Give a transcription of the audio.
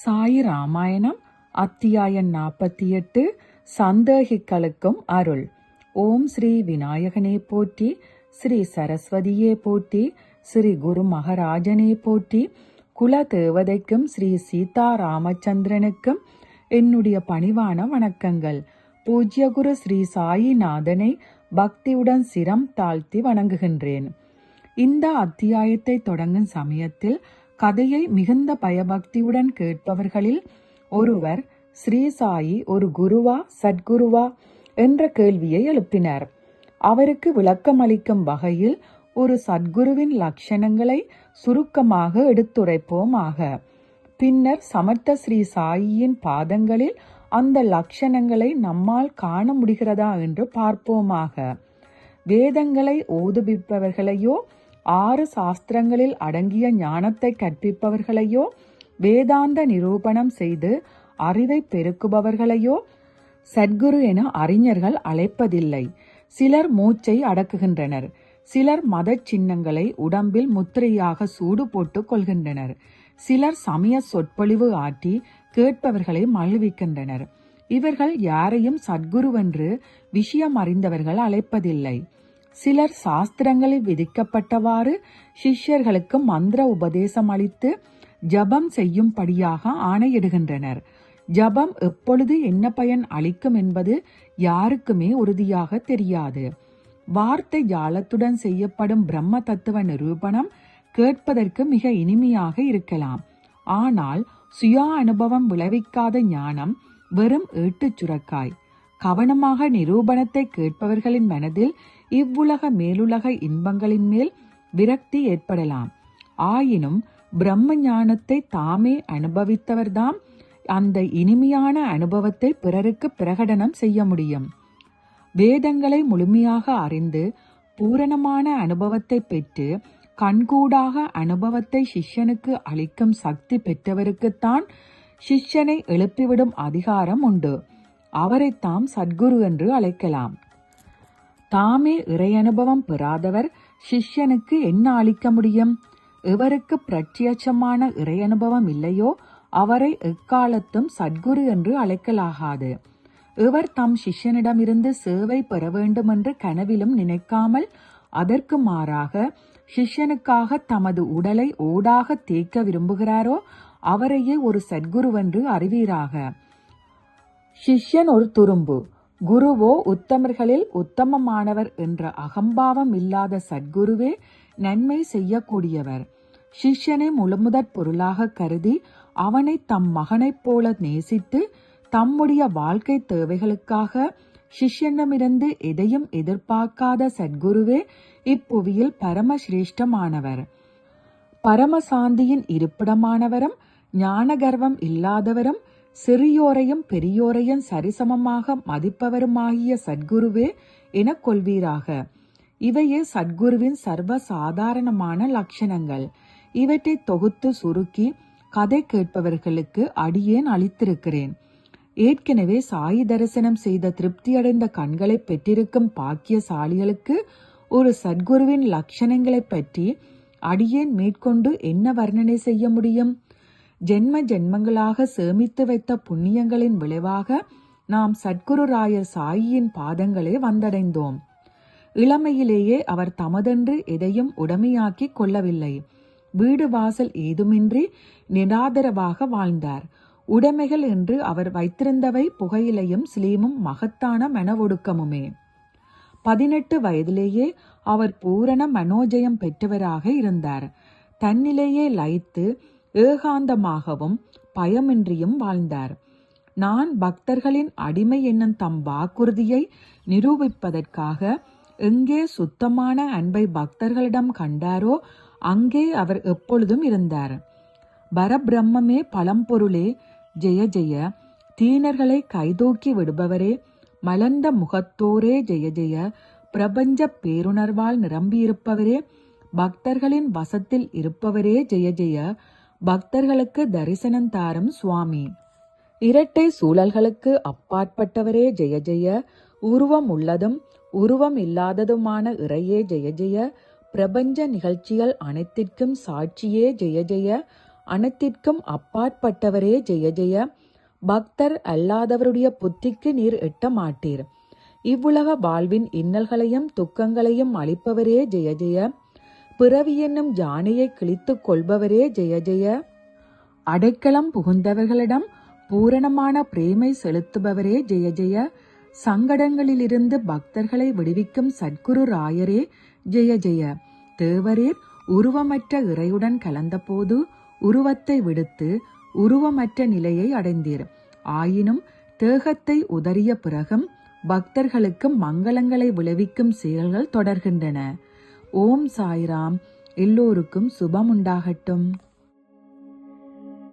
சாயி ராமாயணம் அத்தியாயம் நாற்பத்தி எட்டு சந்தேகிகளுக்கும் அருள். ஓம் ஸ்ரீ விநாயகனே போற்றி ஸ்ரீ சரஸ்வதியே போற்றி ஸ்ரீ குரு மகராஜனே போற்றி குல தேவதைக்கும் ஸ்ரீ சீதா ராமச்சந்திரனுக்கும் என்னுடைய பணிவான வணக்கங்கள். பூஜ்ய குரு ஸ்ரீ சாயிநாதனை பக்தியுடன் சிரம் தாழ்த்தி வணங்குகின்றேன். இந்த அத்தியாயத்தை தொடங்கும் சமயத்தில் கதையை மிகுந்த பயபக்தியுடன் கேட்பவர்களில் ஒருவர் ஸ்ரீ சாயி ஒரு குருவா சத்குருவா என்ற கேள்வியை எழுப்பினார். அவருக்கு விளக்கமளிக்கும் வகையில் ஒரு சத்குருவின் லட்சணங்களை சுருக்கமாக எடுத்துரைப்போமாக. பின்னர் சமர்த்த ஸ்ரீ சாயியின் பாதங்களில் அந்த லட்சணங்களை நம்மால் காண முடிகிறதா என்று பார்ப்போமாக. வேதங்களை ஓதுபிப்பவர்களையோ ஆறு சாஸ்திரங்களில் அடங்கிய ஞானத்தை கற்பிப்பவர்களையோ வேதாந்த நிரூபணம் செய்து அறிவை பெருக்குபவர்களையோ சத்குரு என அறிஞர்கள் அழைப்பதில்லை. சிலர் மூச்சை அடக்குகின்றனர். சிலர் மத சின்னங்களை உடம்பில் முத்திரையாக சூடு போட்டுக் கொள்கின்றனர். சிலர் சமய சொற்பொழிவு ஆட்டி கேட்பவர்களை மகிழ்விக்கின்றனர். இவர்கள் யாரையும் சத்குருவென்று விஷயம் அறிந்தவர்கள் அழைப்பதில்லை. சிலர் சாஸ்திரங்களில் விதிக்கப்பட்டவாறு சிஷ்யர்களுக்கு மந்திர உபதேசம் அளித்து ஜபம் செய்யும்படியாக ஆணையிடுகின்றனர். ஜபம் எப்பொழுது என்ன பயன் அளிக்கும் என்பது யாருக்குமே உறுதியாக தெரியாது. வார்த்தை ஜாலத்துடன் செய்யப்படும் பிரம்ம தத்துவ நிரூபணம் கேட்பதற்கு மிக இனிமையாக இருக்கலாம். ஆனால் சுய அனுபவம் விளைவிக்காத ஞானம் வெறும் ஏட்டுச் சுரக்காய். கவனமாக நிரூபணத்தை கேட்பவர்களின் மனதில் இவ்வுலக மேலுலக இன்பங்களின் மேல் விரக்தி ஏற்படலாம். ஆயினும் பிரம்ம ஞானத்தை தாமே அனுபவித்தவர்தாம் அந்த இனிமையான அனுபவத்தை பிறருக்கு பிரகடனம் செய்ய முடியும். வேதங்களை முழுமையாக அறிந்து பூரணமான அனுபவத்தை பெற்று கண்கூடாக அனுபவத்தை சிஷ்யனுக்கு அளிக்கும் சக்தி பெற்றவருக்குத்தான் சிஷ்யனை எழுப்பிவிடும் அதிகாரம் உண்டு. அவரைத்தாம் சத்குரு என்று அழைக்கலாம். தாமே இறையனுபவம் பெறாதவர் சிஷ்யனுக்கு என்ன அளிக்க முடியும்? எவருக்கு பிரத்யட்சமான இறையனுபவம் இல்லையோ அவரை எக்காலத்தும் சத்குரு என்று அழைக்கலாகாது. இவர் தம் சிஷ்யனிடமிருந்து சேவை பெற வேண்டும் என்று கனவிலும் நினைக்காமல் அதற்கு மாறாக சிஷ்யனுக்காக தமது உடலை ஓடாக தேய்க்க விரும்புகிறாரோ அவரையே ஒரு சத்குருவென்று அறிவீராக. சிஷ்யன் ஒரு துரும்பு. குருவோ உத்தமர்களில் உத்தமமானவர் என்ற அகம்பாவம் இல்லாத சத்குருவே நன்மை செய்யக்கூடியவர். சிஷ்யனை முழுமுதற் பொருளாக கருதி அவனை தம் மகனைப் போல நேசித்து தம்முடைய வாழ்க்கை தேவைகளுக்காக சிஷ்யனிடமிருந்து எதையும் எதிர்பார்க்காத சத்குருவே இப்புவியில் பரமசிரேஷ்டமானவர். பரமசாந்தியின் இருப்பிடமானவரும் ஞான கர்வம் இல்லாதவரும் சிறியோரையும் பெரியோரையும் சரிசமமாக மதிப்பவருமாகிய சத்குருவே என கொள்வீராக. இவையே சத்குருவின் சர்வ சாதாரணமான லட்சணங்கள். இவற்றை தொகுத்து சுருக்கி கதை கேட்பவர்களுக்கு அடியேன் அளித்திருக்கிறேன். ஏற்கனவே சாயி தரிசனம் செய்த திருப்தியடைந்த கண்களை பெற்றிருக்கும் பாக்கியசாலிகளுக்கு ஒரு சத்குருவின் லட்சணங்களை பற்றி அடியேன் மேற்கொண்டு என்ன வர்ணனை செய்ய முடியும்? ஜென்ம ஜென்மங்களாக சேமித்து வைத்த புண்ணியங்களின் விளைவாக நாம் சத்குரு ராயர் சாயியின் பாதங்களே வந்தடைந்தோம். இளமையிலேயே அவர் தமதென்று எதையும் உடமையாக்கி கொள்ளவில்லை. வீடு வாசல் ஏதுமின்றி நிராதரவாக வாழ்ந்தார். உடைமைகள் என்று அவர் வைத்திருந்தவை புகையிலையும் சிலீமும் மகத்தான மன ஒடுக்கமுமே பதினெட்டு வயதிலேயே அவர் பூரண மனோஜயம் பெற்றவராக இருந்தார். தன்னிலேயே லயித்து ஏகாந்தமாகவும் பயமின்றியும் வாழ்ந்தார். நான் பக்தர்களின் அடிமை என்னும் தம் வாக்குறுதியை நிரூபிப்பதற்காக எங்கே சுத்தமான அன்பை பக்தர்களிடம் கண்டாரோ அங்கே அவர் எப்பொழுதும் இருந்தார். பரபிரம்மே பழம்பொருளே ஜெய ஜெய தீனர்களை கைதூக்கி விடுபவரே மலர்ந்த முகத்தோரே ஜெய ஜெய பிரபஞ்ச பேருணர்வால் நிரம்பியிருப்பவரே பக்தர்களின் வசத்தில் இருப்பவரே ஜெய ஜெய பக்தர்களுக்கு தரிசனம் தாரும் சுவாமி. இரட்டை சூழல்களுக்கு அப்பாற்பட்டவரே ஜெய ஜெய. உருவம் உள்ளதும் உருவம் இல்லாததுமான இறையே ஜெய ஜெய. பிரபஞ்ச நிகழ்ச்சிகள் அனைத்திற்கும் சாட்சியே ஜெய ஜெய. அனைத்திற்கும் அப்பாற்பட்டவரே ஜெய ஜெய. பக்தர் அல்லாதவருடைய புத்திக்கு நீர் எட்ட மாட்டீர் இவ்வுலக வாழ்வின் இன்னல்களையும் துக்கங்களையும் அளிப்பவரே ஜெய ஜெய. பிறவி என்னும் ஜானையை கிழித்துக் கொள்பவரே ஜெய ஜெய. அடைக்கலம் புகுந்தவர்களிடம் பூரணமான பிரேமை செலுத்துபவரே ஜெய ஜெய. சங்கடங்களிலிருந்து பக்தர்களை விடுவிக்கும் சத்குரு ராயரே ஜெய ஜெய. தேவரீர் உருவமற்ற இறையுடன் கலந்தபோது உருவத்தை விடுத்து உருவமற்ற நிலையை அடைந்தீர். ஆயினும் தேகத்தை உதறிய பிறகும் பக்தர்களுக்கு மங்களங்களை விளைவிக்கும் செயல்கள் தொடர்கின்றன. ஓம் சாய்ராம். எல்லோருக்கும் சுபம் உண்டாகட்டும்